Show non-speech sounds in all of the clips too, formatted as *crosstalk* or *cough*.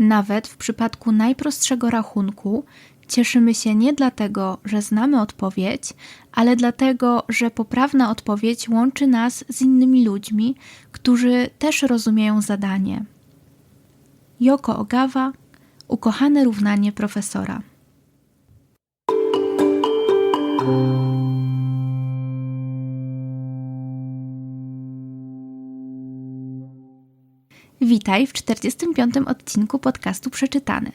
Nawet w przypadku najprostszego rachunku cieszymy się nie dlatego, że znamy odpowiedź, ale dlatego, że poprawna odpowiedź łączy nas z innymi ludźmi, którzy też rozumieją zadanie. Joko Ogawa, ukochane równanie profesora. Witaj w 45. odcinku podcastu Przeczytany.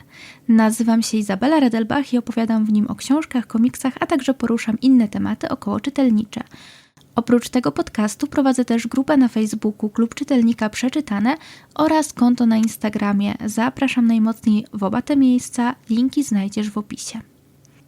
Nazywam się Izabela Redelbach i opowiadam w nim o książkach, komiksach, a także poruszam inne tematy około czytelnicze. Oprócz tego podcastu prowadzę też grupę na Facebooku Klub Czytelnika Przeczytane oraz konto na Instagramie. Zapraszam najmocniej w oba te miejsca, linki znajdziesz w opisie.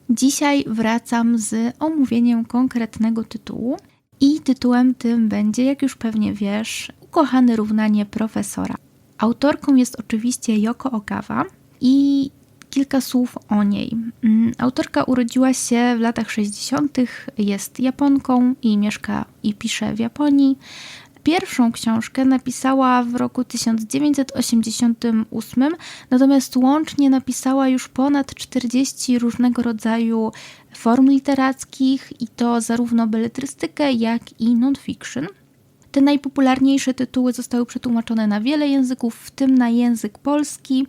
Dzisiaj wracam z omówieniem konkretnego tytułu i tytułem tym będzie, jak już pewnie wiesz, ukochane równanie profesora. Autorką jest oczywiście Yoko Ogawa i kilka słów o niej. Mm, autorka urodziła się w latach 60., jest Japonką i mieszka i pisze w Japonii. Pierwszą książkę napisała w roku 1988, natomiast łącznie napisała już ponad 40 różnego rodzaju form literackich i to zarówno beletrystykę, jak i non-fiction. Te najpopularniejsze tytuły zostały przetłumaczone na wiele języków, w tym na język polski.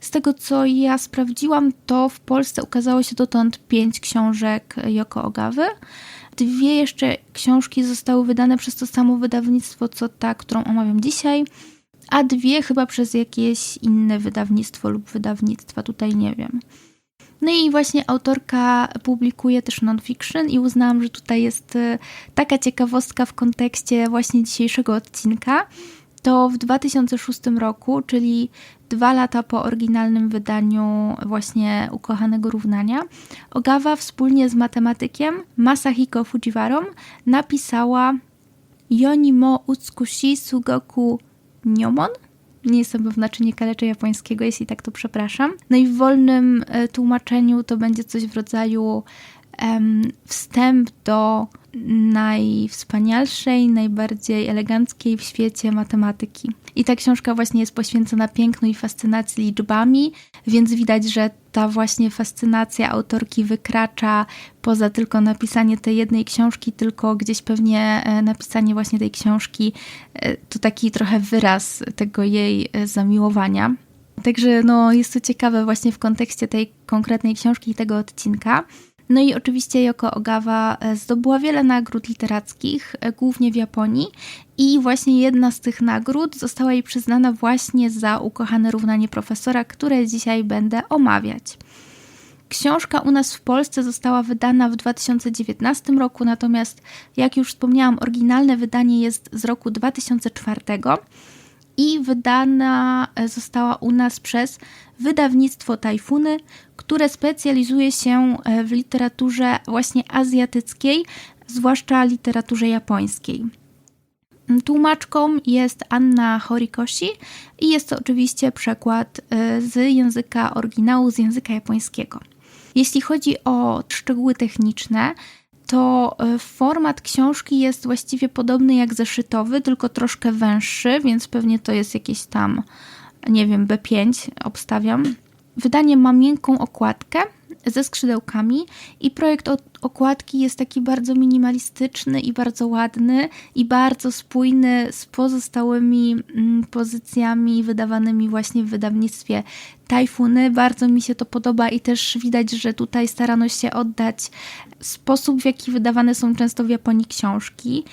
Z tego co ja sprawdziłam, to w Polsce ukazało się dotąd pięć książek Joko Ogawy. Dwie jeszcze książki zostały wydane przez to samo wydawnictwo, co ta, którą omawiam dzisiaj, a dwie chyba przez jakieś inne wydawnictwo lub wydawnictwa, tutaj nie wiem. No i właśnie autorka publikuje też non-fiction i uznałam, że tutaj jest e, taka ciekawostka w kontekście właśnie dzisiejszego odcinka. To w 2006 roku, czyli dwa lata po oryginalnym wydaniu właśnie Ukochanego Równania, Ogawa wspólnie z matematykiem Masahiko Fujiwarom napisała Yonimo Utsukushi Sugoku Nyomon – nie jestem pewna, czy nie kaleczę japońskiego, jeśli tak, to przepraszam. No i w wolnym e, tłumaczeniu to będzie coś w rodzaju um, wstęp do najwspanialszej, najbardziej eleganckiej w świecie matematyki. I ta książka właśnie jest poświęcona pięknu i fascynacji liczbami, więc widać, że ta właśnie fascynacja autorki wykracza poza tylko napisanie tej jednej książki, tylko gdzieś pewnie e, napisanie właśnie tej książki e, to taki trochę wyraz tego jej e, zamiłowania. Także no, jest to ciekawe właśnie w kontekście tej konkretnej książki i tego odcinka. No i oczywiście Yoko Ogawa e, zdobyła wiele nagród literackich, e, głównie w Japonii i właśnie jedna z tych nagród została jej przyznana właśnie za ukochane równanie profesora, które dzisiaj będę omawiać. Książka u nas w Polsce została wydana w 2019 roku, natomiast jak już wspomniałam, oryginalne wydanie jest z roku 2004 i wydana e, została u nas przez wydawnictwo Tajfuny, które specjalizuje się e, w literaturze właśnie azjatyckiej, zwłaszcza literaturze japońskiej. Tłumaczką jest Anna Horikoshi i jest to oczywiście przekład e, z języka oryginału, z języka japońskiego. Jeśli chodzi o szczegóły techniczne, to e, format książki jest właściwie podobny jak zeszytowy, tylko troszkę węższy, więc pewnie to jest jakieś tam, nie wiem, B5 obstawiam. Wydanie ma miękką okładkę ze skrzydełkami i projekt okładki jest taki bardzo minimalistyczny i bardzo ładny i bardzo spójny z pozostałymi mm, pozycjami wydawanymi właśnie w wydawnictwie Tajfuny. Bardzo mi się to podoba i też widać, że tutaj starano się oddać sposób, w jaki wydawane są często w Japonii książki.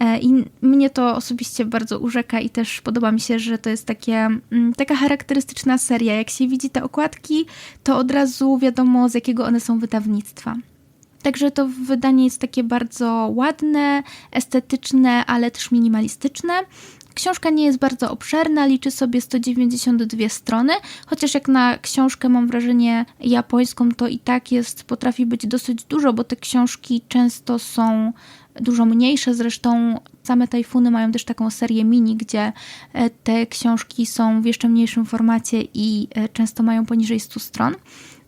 E, I mnie to osobiście bardzo urzeka i też podoba mi się, że to jest takie, mm, taka charakterystyczna seria. Jak się widzi te okładki, to od razu wiadomo z jakiego one są wydawnictwa. Także to wydanie jest takie bardzo ładne, estetyczne, ale też minimalistyczne. Książka nie jest bardzo obszerna, liczy sobie 192 strony, chociaż jak na książkę mam wrażenie japońską, to i tak jest, potrafi być dosyć dużo, bo te książki często są dużo mniejsze. Zresztą same tajfuny mają też taką serię mini, gdzie e, te książki są w jeszcze mniejszym formacie i e, często mają poniżej 100 stron.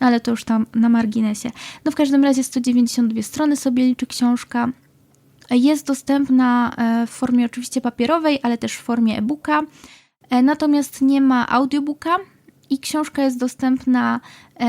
Ale to już tam na marginesie. No w każdym razie 192 strony sobie liczy książka. Jest dostępna e, w formie oczywiście papierowej, ale też w formie e-booka. Natomiast nie ma audiobooka, i książka jest dostępna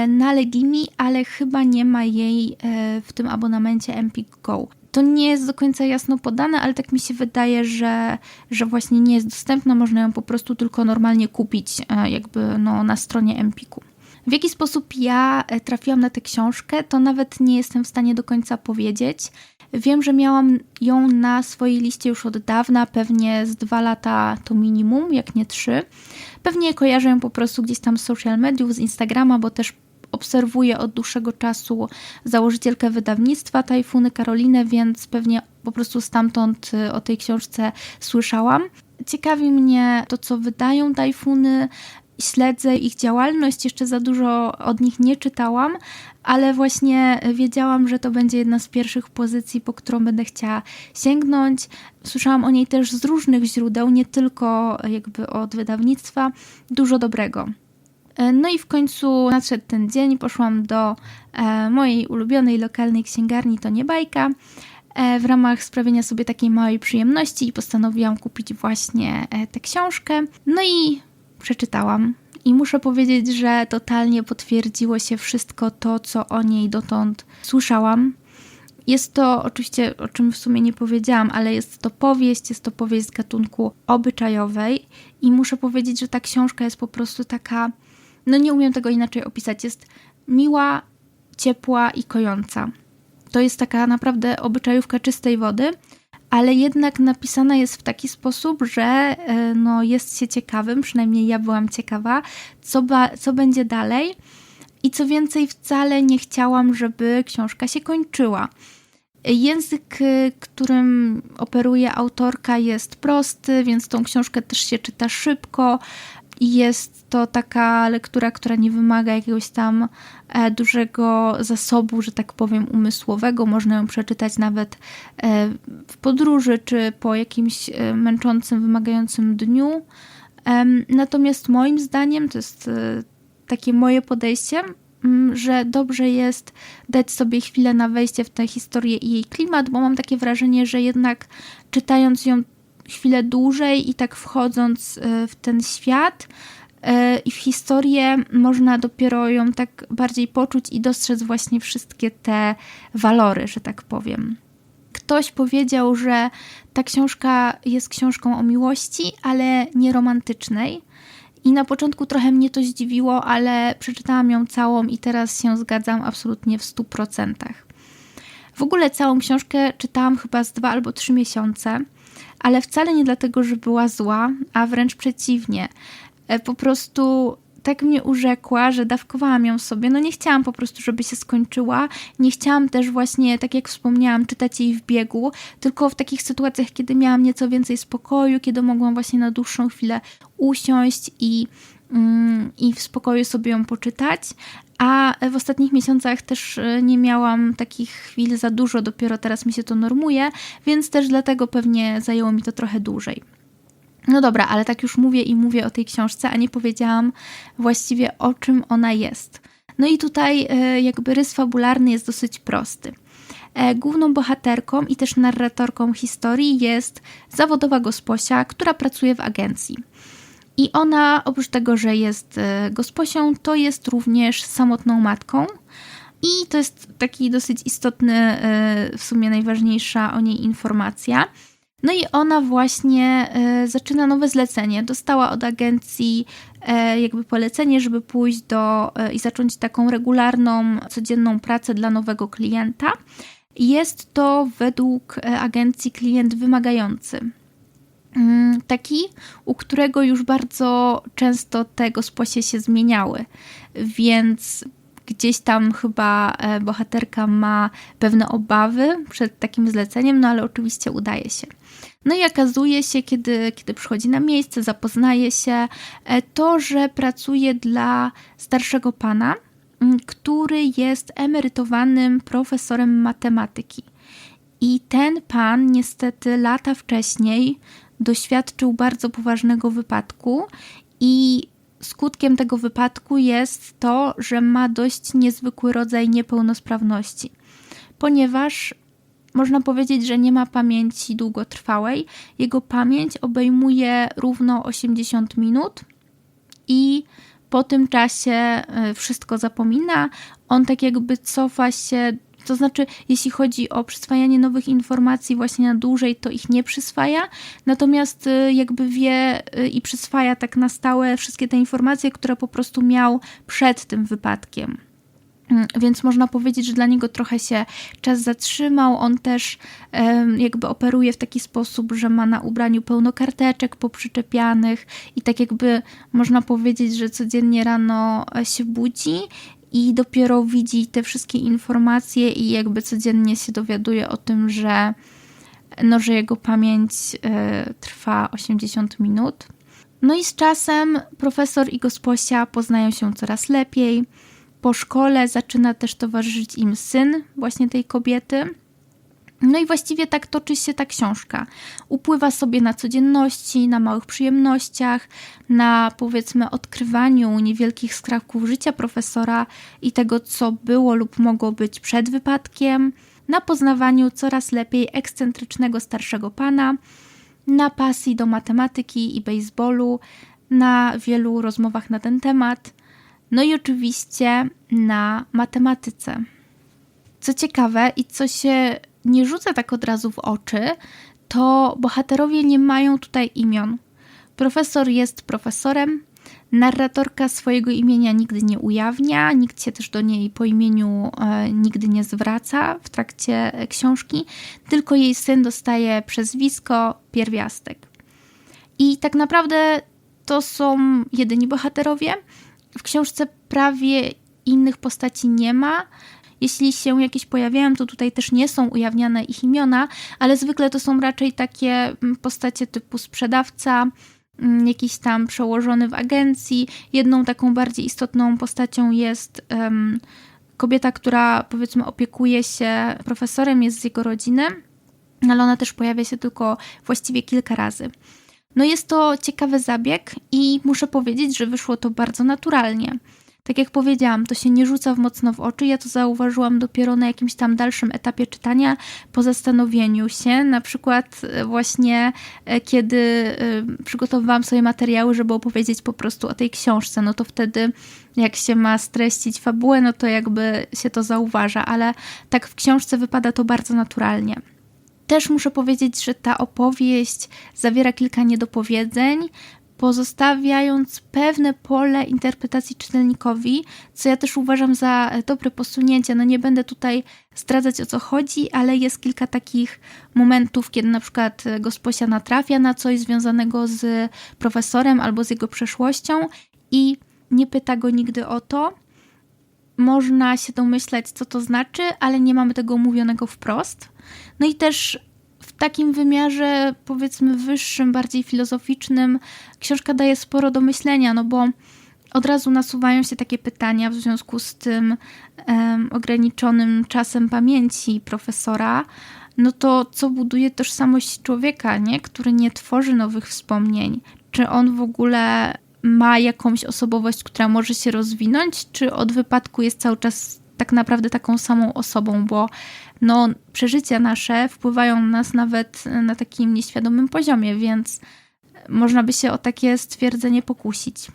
na Legimi, ale chyba nie ma jej w tym abonamencie Empik Go. To nie jest do końca jasno podane, ale tak mi się wydaje, że, że właśnie nie jest dostępna. Można ją po prostu tylko normalnie kupić, e, jakby no, na stronie Empiku. W jaki sposób ja trafiłam na tę książkę, to nawet nie jestem w stanie do końca powiedzieć. Wiem, że miałam ją na swojej liście już od dawna, pewnie z dwa lata to minimum, jak nie trzy. Pewnie kojarzę ją po prostu gdzieś tam z social mediów, z Instagrama, bo też obserwuję od dłuższego czasu założycielkę wydawnictwa Tajfuny Karolinę, więc pewnie po prostu stamtąd y, o tej książce słyszałam. Ciekawi mnie to, co wydają tajfuny, śledzę ich działalność, jeszcze za dużo od nich nie czytałam, ale właśnie wiedziałam, że to będzie jedna z pierwszych pozycji, po którą będę chciała sięgnąć. Słyszałam o niej też z różnych źródeł, nie tylko jakby od wydawnictwa, dużo dobrego. No i w końcu nadszedł ten dzień, poszłam do e, mojej ulubionej lokalnej księgarni, to nie bajka, e, w ramach sprawienia sobie takiej małej przyjemności i postanowiłam kupić właśnie e, tę książkę. No i przeczytałam. I muszę powiedzieć, że totalnie potwierdziło się wszystko to, co o niej dotąd słyszałam. Jest to oczywiście, o czym w sumie nie powiedziałam, ale jest to powieść, jest to powieść z gatunku obyczajowej i muszę powiedzieć, że ta książka jest po prostu taka, no nie umiem tego inaczej opisać, jest miła, ciepła i kojąca. To jest taka naprawdę obyczajówka czystej wody, ale jednak napisana jest w taki sposób, że e, no, jest się ciekawym, przynajmniej ja byłam ciekawa, co, co będzie dalej. I co więcej, wcale nie chciałam, żeby książka się kończyła. Język, e, którym operuje autorka, jest prosty, więc tą książkę też się czyta szybko. Jest to taka lektura, która nie wymaga jakiegoś tam e, dużego zasobu, że tak powiem, umysłowego. Można ją przeczytać nawet e, w podróży czy po jakimś e, męczącym, wymagającym dniu. Natomiast moim zdaniem to jest takie moje podejście, że dobrze jest dać sobie chwilę na wejście w tę historię i jej klimat, bo mam takie wrażenie, że jednak czytając ją chwilę dłużej i tak wchodząc e, w ten świat e, i w historię, można dopiero ją tak bardziej poczuć i dostrzec właśnie wszystkie te walory, że tak powiem. Ktoś powiedział, że ta książka jest książką o miłości, ale nie romantycznej. I na początku trochę mnie to zdziwiło, ale przeczytałam ją całą i teraz się zgadzam absolutnie w 100%. W ogóle całą książkę czytałam chyba z dwa albo trzy miesiące ale wcale nie dlatego, że była zła, a wręcz przeciwnie. E, po prostu tak mnie urzekła, że dawkowałam ją sobie. No nie chciałam po prostu, żeby się skończyła. Nie chciałam też właśnie, tak jak wspomniałam, czytać jej w biegu, tylko w takich sytuacjach, kiedy miałam nieco więcej spokoju, kiedy mogłam właśnie na dłuższą chwilę usiąść i, mm, i w spokoju sobie ją poczytać. A w ostatnich miesiącach też e, nie miałam takich chwil za dużo, dopiero teraz mi się to normuje, więc też dlatego pewnie zajęło mi to trochę dłużej. No dobra, ale tak już mówię i mówię o tej książce, a nie powiedziałam właściwie o czym ona jest. No i tutaj e, jakby rys fabularny jest dosyć prosty. E, główną bohaterką i też narratorką historii jest zawodowa gosposia, która pracuje w agencji. I ona, oprócz tego, że jest e, gosposią, to jest również samotną matką. I to jest taki dosyć istotny, e, w sumie najważniejsza o niej informacja. No i ona właśnie e, zaczyna nowe zlecenie. Dostała od agencji jakby polecenie, żeby pójść do i zacząć taką regularną, codzienną pracę dla nowego klienta. Jest to według agencji klient wymagający. Mm, taki, u którego już bardzo często te gosposie się zmieniały, więc gdzieś tam chyba e, bohaterka ma pewne obawy przed takim zleceniem, no ale oczywiście udaje się. No i okazuje się, kiedy, kiedy przychodzi na miejsce, zapoznaje się, e, to, że pracuje dla starszego pana, który jest emerytowanym profesorem matematyki. I ten pan niestety lata wcześniej doświadczył bardzo poważnego wypadku i skutkiem tego wypadku jest to, że ma dość niezwykły rodzaj niepełnosprawności, ponieważ można powiedzieć, że nie ma pamięci długotrwałej. Jego pamięć obejmuje równo 80 minut i po tym czasie y, wszystko zapomina. On tak jakby cofa się to znaczy, jeśli chodzi o przyswajanie nowych informacji właśnie na dłużej, to ich nie przyswaja, natomiast y, jakby wie y, i przyswaja tak na stałe wszystkie te informacje, które po prostu miał przed tym wypadkiem. Mm, więc można powiedzieć, że dla niego trochę się czas zatrzymał. On też jakby operuje w taki sposób, że ma na ubraniu pełno karteczek poprzyczepianych i tak jakby można powiedzieć, że codziennie rano e, się budzi i dopiero widzi te wszystkie informacje i jakby codziennie się dowiaduje o tym, że, no, że jego pamięć y, trwa 80 minut. No i z czasem profesor i gosposia poznają się coraz lepiej. Po szkole zaczyna też towarzyszyć im syn właśnie tej kobiety. No i właściwie tak toczy się ta książka. Upływa sobie na codzienności, na małych przyjemnościach, na powiedzmy odkrywaniu niewielkich skrawków życia profesora i tego, co było lub mogło być przed wypadkiem, na poznawaniu coraz lepiej ekscentrycznego starszego pana, na pasji do matematyki i baseballu, na wielu rozmowach na ten temat, no i oczywiście na matematyce. Co ciekawe i co się nie rzuca tak od razu w oczy, to bohaterowie nie mają tutaj imion. Profesor jest profesorem, narratorka swojego imienia nigdy nie ujawnia, nikt się też do niej po imieniu e, nigdy nie zwraca w trakcie książki, tylko jej syn dostaje przezwisko, pierwiastek. I tak naprawdę to są jedyni bohaterowie. W książce prawie innych postaci nie ma. Jeśli się jakieś pojawiają, to tutaj też nie są ujawniane ich imiona, ale zwykle to są raczej takie mm, postacie typu sprzedawca, mm, jakiś tam przełożony w agencji. Jedną taką bardziej istotną postacią jest um, kobieta, która powiedzmy opiekuje się profesorem, jest z jego rodziny, ale ona też pojawia się tylko właściwie kilka razy. No jest to ciekawy zabieg i muszę powiedzieć, że wyszło to bardzo naturalnie. Tak jak powiedziałam, to się nie rzuca w mocno w oczy. Ja to zauważyłam dopiero na jakimś tam dalszym etapie czytania, po zastanowieniu się. Na przykład e, właśnie e, kiedy e, przygotowywałam sobie materiały, żeby opowiedzieć po prostu o tej książce, no to wtedy jak się ma streścić fabułę, no to jakby się to zauważa, ale tak w książce wypada to bardzo naturalnie. Też muszę powiedzieć, że ta opowieść zawiera kilka niedopowiedzeń, pozostawiając pewne pole interpretacji czytelnikowi, co ja też uważam za dobre posunięcie. No nie będę tutaj zdradzać o co chodzi, ale jest kilka takich momentów, kiedy na przykład gosposia natrafia na coś związanego z profesorem albo z jego przeszłością i nie pyta go nigdy o to. Można się domyśleć, co to znaczy, ale nie mamy tego omówionego wprost. No i też takim wymiarze, powiedzmy, wyższym, bardziej filozoficznym, książka daje sporo do myślenia, no bo od razu nasuwają się takie pytania w związku z tym um, ograniczonym czasem pamięci profesora. No to co buduje tożsamość człowieka, nie? który nie tworzy nowych wspomnień? Czy on w ogóle ma jakąś osobowość, która może się rozwinąć, czy od wypadku jest cały czas tak naprawdę taką samą osobą, bo no, przeżycia nasze wpływają na nas nawet na takim nieświadomym poziomie, więc można by się o takie stwierdzenie pokusić.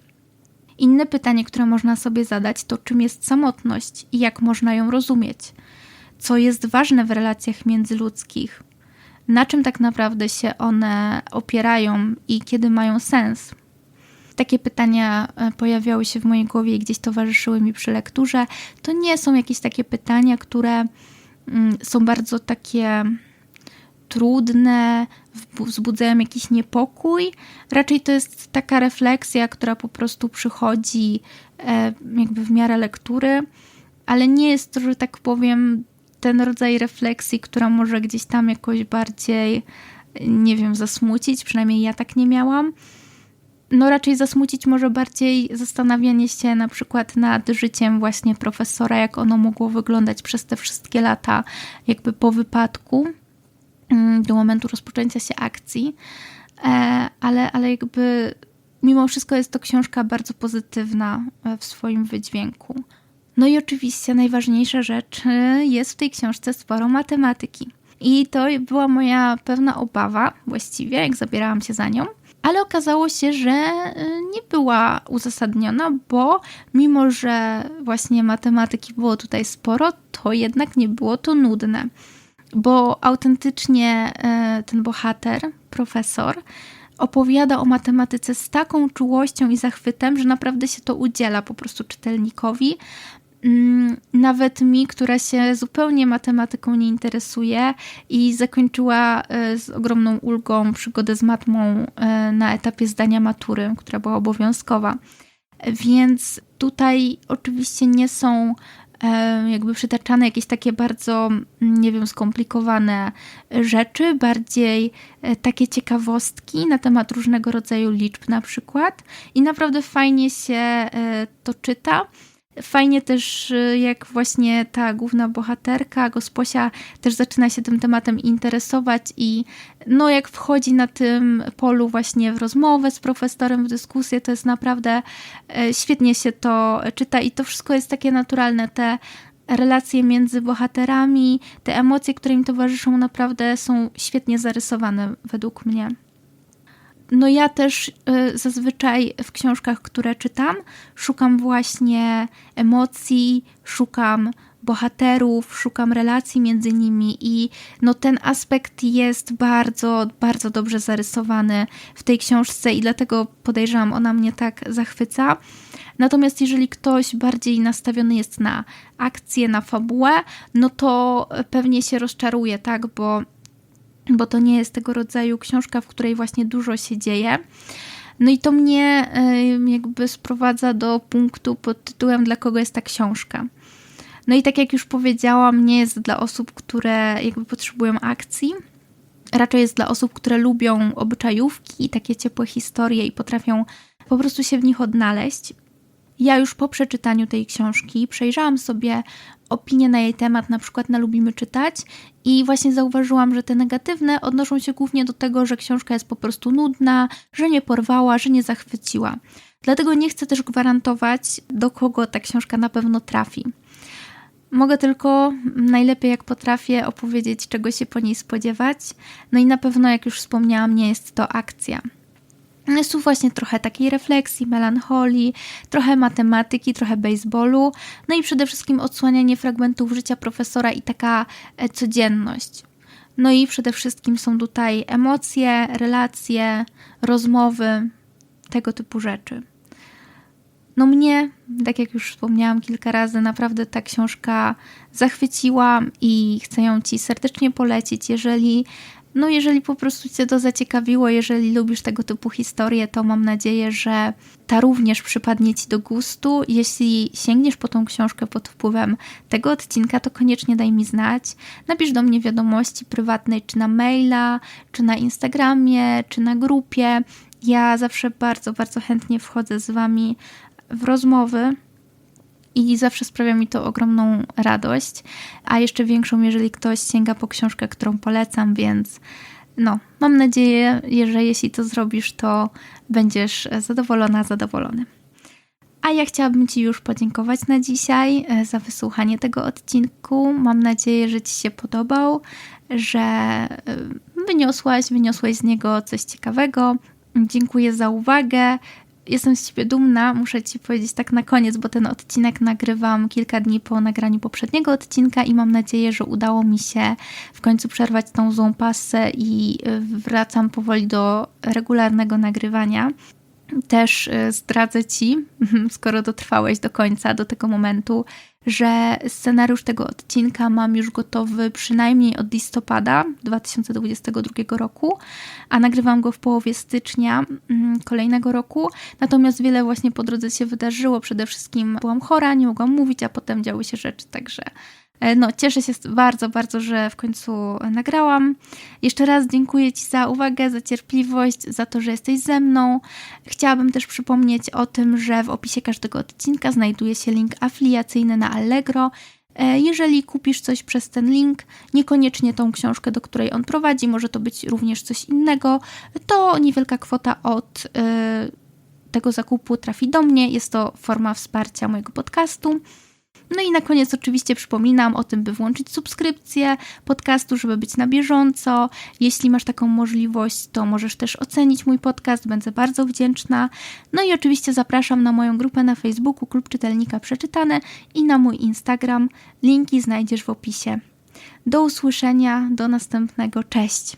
Inne pytanie, które można sobie zadać, to czym jest samotność i jak można ją rozumieć? Co jest ważne w relacjach międzyludzkich? Na czym tak naprawdę się one opierają i kiedy mają sens? Takie pytania e, pojawiały się w mojej głowie i gdzieś towarzyszyły mi przy lekturze. To nie są jakieś takie pytania, które są bardzo takie trudne, wzbudzają jakiś niepokój. Raczej to jest taka refleksja, która po prostu przychodzi e, jakby w miarę lektury, ale nie jest to, że tak powiem, ten rodzaj refleksji, która może gdzieś tam jakoś bardziej, nie wiem, zasmucić. Przynajmniej ja tak nie miałam no raczej zasmucić może bardziej zastanawianie się na przykład nad życiem właśnie profesora, jak ono mogło wyglądać przez te wszystkie lata, jakby po wypadku, mm, do momentu rozpoczęcia się akcji. E, ale, ale jakby mimo wszystko jest to książka bardzo pozytywna e, w swoim wydźwięku. No i oczywiście najważniejsza rzecz e, jest w tej książce sporo matematyki. I to była moja pewna obawa właściwie, jak zabierałam się za nią ale okazało się, że y, nie była uzasadniona, bo mimo, że właśnie matematyki było tutaj sporo, to jednak nie było to nudne. Bo autentycznie y, ten bohater, profesor, opowiada o matematyce z taką czułością i zachwytem, że naprawdę się to udziela po prostu czytelnikowi. Mm, nawet mi, która się zupełnie matematyką nie interesuje i zakończyła e, z ogromną ulgą przygodę z matmą e, na etapie zdania matury, która była obowiązkowa. Więc tutaj oczywiście nie są e, jakby przytaczane jakieś takie bardzo, mm, nie wiem, skomplikowane rzeczy, bardziej takie ciekawostki na temat różnego rodzaju liczb na przykład i naprawdę fajnie się to czyta. Fajnie też, y, jak właśnie ta główna bohaterka, Gosposia, też zaczyna się tym tematem interesować i no jak wchodzi na tym polu właśnie w rozmowę z profesorem, w dyskusję, to jest naprawdę e, świetnie się to czyta i to wszystko jest takie naturalne. Te relacje między bohaterami, te emocje, które im towarzyszą, naprawdę są świetnie zarysowane według mnie. No ja też y, zazwyczaj w książkach, które czytam, szukam właśnie emocji, szukam bohaterów, szukam relacji między nimi i no ten aspekt jest bardzo, bardzo dobrze zarysowany w tej książce i dlatego podejrzewam, ona mnie tak zachwyca. Natomiast jeżeli ktoś bardziej nastawiony jest na akcję, na fabułę, no to pewnie się rozczaruje, tak, bo bo to nie jest tego rodzaju książka, w której właśnie dużo się dzieje. No i to mnie jakby sprowadza do punktu pod tytułem Dla kogo jest ta książka? No i tak jak już powiedziałam, nie jest dla osób, które jakby potrzebują akcji. Raczej jest dla osób, które lubią obyczajówki i takie ciepłe historie i potrafią po prostu się w nich odnaleźć. Ja już po przeczytaniu tej książki przejrzałam sobie opinie na jej temat, na przykład na Lubimy Czytać, i właśnie zauważyłam, że te negatywne odnoszą się głównie do tego, że książka jest po prostu nudna, że nie porwała, że nie zachwyciła. Dlatego nie chcę też gwarantować, do kogo ta książka na pewno trafi. Mogę tylko najlepiej jak potrafię opowiedzieć, czego się po niej spodziewać. No i na pewno, jak już wspomniałam, nie jest to akcja. Jest tu właśnie trochę takiej refleksji, melancholii, trochę matematyki, trochę baseballu, no i przede wszystkim odsłanianie fragmentów życia profesora i taka e, codzienność. No i przede wszystkim są tutaj emocje, relacje, rozmowy, tego typu rzeczy. No mnie, tak jak już wspomniałam kilka razy, naprawdę ta książka zachwyciła i chcę ją Ci serdecznie polecić. Jeżeli no, jeżeli po prostu Cię to zaciekawiło, jeżeli lubisz tego typu historie, to mam nadzieję, że ta również przypadnie Ci do gustu. Jeśli sięgniesz po tą książkę pod wpływem tego odcinka, to koniecznie daj mi znać. Napisz do mnie wiadomości prywatnej, czy na maila, czy na Instagramie, czy na grupie. Ja zawsze bardzo, bardzo chętnie wchodzę z Wami w rozmowy i zawsze sprawia mi to ogromną radość, a jeszcze większą, jeżeli ktoś sięga po książkę, którą polecam, więc no, mam nadzieję, że jeśli to zrobisz, to będziesz zadowolona, zadowolony. A ja chciałabym Ci już podziękować na dzisiaj e, za wysłuchanie tego odcinku. Mam nadzieję, że Ci się podobał, że e, wyniosłaś, wyniosłeś z niego coś ciekawego. Dziękuję za uwagę jestem z ciebie dumna, muszę ci powiedzieć tak na koniec, bo ten odcinek nagrywam kilka dni po nagraniu poprzedniego odcinka i mam nadzieję, że udało mi się w końcu przerwać tą złą pasę i y, wracam powoli do regularnego nagrywania. Też y, zdradzę ci, *laughs* skoro dotrwałeś do końca, do tego momentu, że scenariusz tego odcinka mam już gotowy przynajmniej od listopada 2022 roku, a nagrywam go w połowie stycznia mm, kolejnego roku. Natomiast wiele właśnie po drodze się wydarzyło. Przede wszystkim byłam chora, nie mogłam mówić, a potem działy się rzeczy, także no, cieszę się bardzo, bardzo, że w końcu nagrałam. Jeszcze raz dziękuję Ci za uwagę, za cierpliwość, za to, że jesteś ze mną. Chciałabym też przypomnieć o tym, że w opisie każdego odcinka znajduje się link afiliacyjny na Allegro. E, jeżeli kupisz coś przez ten link, niekoniecznie tą książkę, do której on prowadzi, może to być również coś innego, to niewielka kwota od e, tego zakupu trafi do mnie. Jest to forma wsparcia mojego podcastu. No i na koniec oczywiście przypominam o tym, by włączyć subskrypcję podcastu, żeby być na bieżąco. Jeśli masz taką możliwość, to możesz też ocenić mój podcast, będę bardzo wdzięczna. No i oczywiście zapraszam na moją grupę na Facebooku Klub Czytelnika Przeczytane i na mój Instagram. Linki znajdziesz w opisie. Do usłyszenia, do następnego. Cześć!